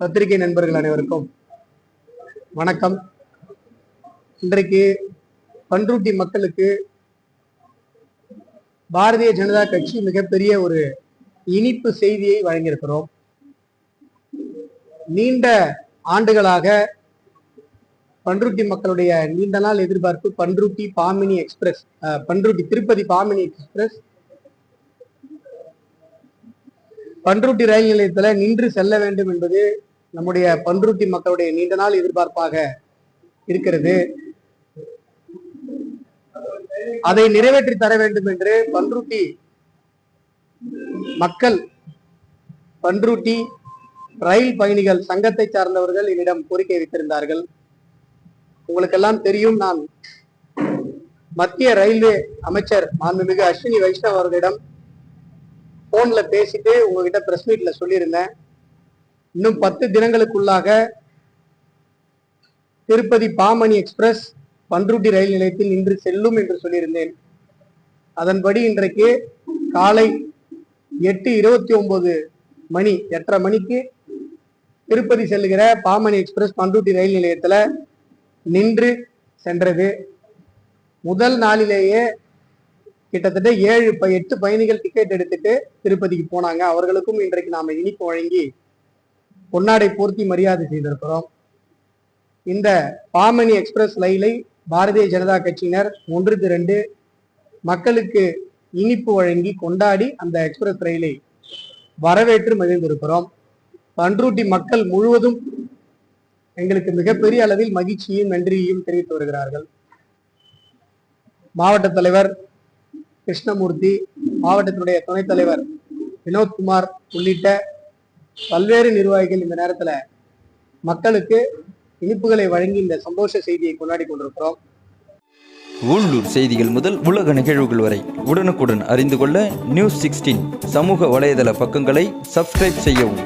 பத்திரிகை நண்பர்கள் அனைவருக்கும் வணக்கம். இன்றைக்கு பன்ருட்டி மக்களுக்கு பாரதிய ஜனதா கட்சி மிகப்பெரிய ஒரு இனிப்பு செய்தியை வழங்கியிருக்கிறோம். நீண்ட ஆண்டுகளாக பன்ருட்டி மக்களுடைய நீண்ட நாள் எதிர்பார்ப்பு பன்ருட்டி பாமினி எக்ஸ்பிரஸ் பன்ருட்டி திருப்பதி பாமினி எக்ஸ்பிரஸ் பன்ருட்டி ரயில் நிலையத்துல நின்று செல்ல வேண்டும் என்பது நம்முடைய பன்ருட்டி மக்களுடைய நீண்ட நாள் எதிர்பார்ப்பாக இருக்கிறது. அதை நிறைவேற்றி தர வேண்டும் என்று பன்ருட்டி மக்கள் பன்ருட்டி ரயில் பயணிகள் சங்கத்தை சார்ந்தவர்கள் என்னிடம் கோரிக்கை வைத்திருந்தார்கள். உங்களுக்கெல்லாம் தெரியும் நான் மத்திய ரயில்வே அமைச்சர் மாண்புமிகு அஸ்வினி வைஷ்ணவ் அவர்களிடம் போன்ல பேசிட்டு உங்ககிட்ட பிரஸ் மீட்ல சொல்லியிருந்தேன். இன்னும் பத்து தினங்களுக்குள்ளாக திருப்பதி பாமணி எக்ஸ்பிரஸ் பன்ருட்டி ரயில் நிலையத்தில் நின்று செல்லும் என்று சொல்லியிருந்தேன். அதன்படி இன்றைக்கு காலை எட்டு இருபத்தி ஒன்பது மணி எட்டரை மணிக்கு திருப்பதி செல்லுகிற பாமணி எக்ஸ்பிரஸ் பன்ருட்டி ரயில் நிலையத்தில் நின்று சென்றது. முதல் நாளிலேயே கிட்டத்தட்ட ஏழு ப- எட்டு பயணிகள் டிக்கெட் எடுத்துட்டு திருப்பதிக்கு போனாங்க. அவர்களுக்கும் இன்றைக்கு நாம இனிப்பு வழங்கி பொன்னாடை போர்த்தி மரியாதை செய்திருக்கிறோம். இந்த பாமணி எக்ஸ்பிரஸ் ரயிலை பாரதிய ஜனதா கட்சியினர் ஒன்று திரண்டு மக்களுக்கு இனிப்பு வழங்கி கொண்டாடி அந்த எக்ஸ்பிரஸ் ரயிலை வரவேற்று மகிழ்ந்திருக்கிறோம். பன்ருட்டி மக்கள் முழுவதும் எங்களுக்கு மிகப்பெரிய அளவில் மகிழ்ச்சியும் நன்றியையும் தெரிவித்து வருகிறார்கள். மாவட்ட தலைவர் கிருஷ்ணமூர்த்தி மாவட்டத்தினுடைய துணைத் தலைவர் வினோத்குமார் உள்ளிட்ட பல்வேறு நிர்வாகிகள் இந்த நேரத்துல மக்களுக்கு இனிப்புகளை வழங்கி இந்த சந்தோஷ செய்தியை கொண்டாடி கொண்டிருக்கிறோம். உள்ளூர் செய்திகள் முதல் உலக நிகழ்வுகள் வரை உடனுக்குடன் அறிந்து கொள்ள நியூஸ் சிக்ஸ்டீன் சமூக வலைதள பக்கங்களை சப்ஸ்கிரைப் செய்யவும்.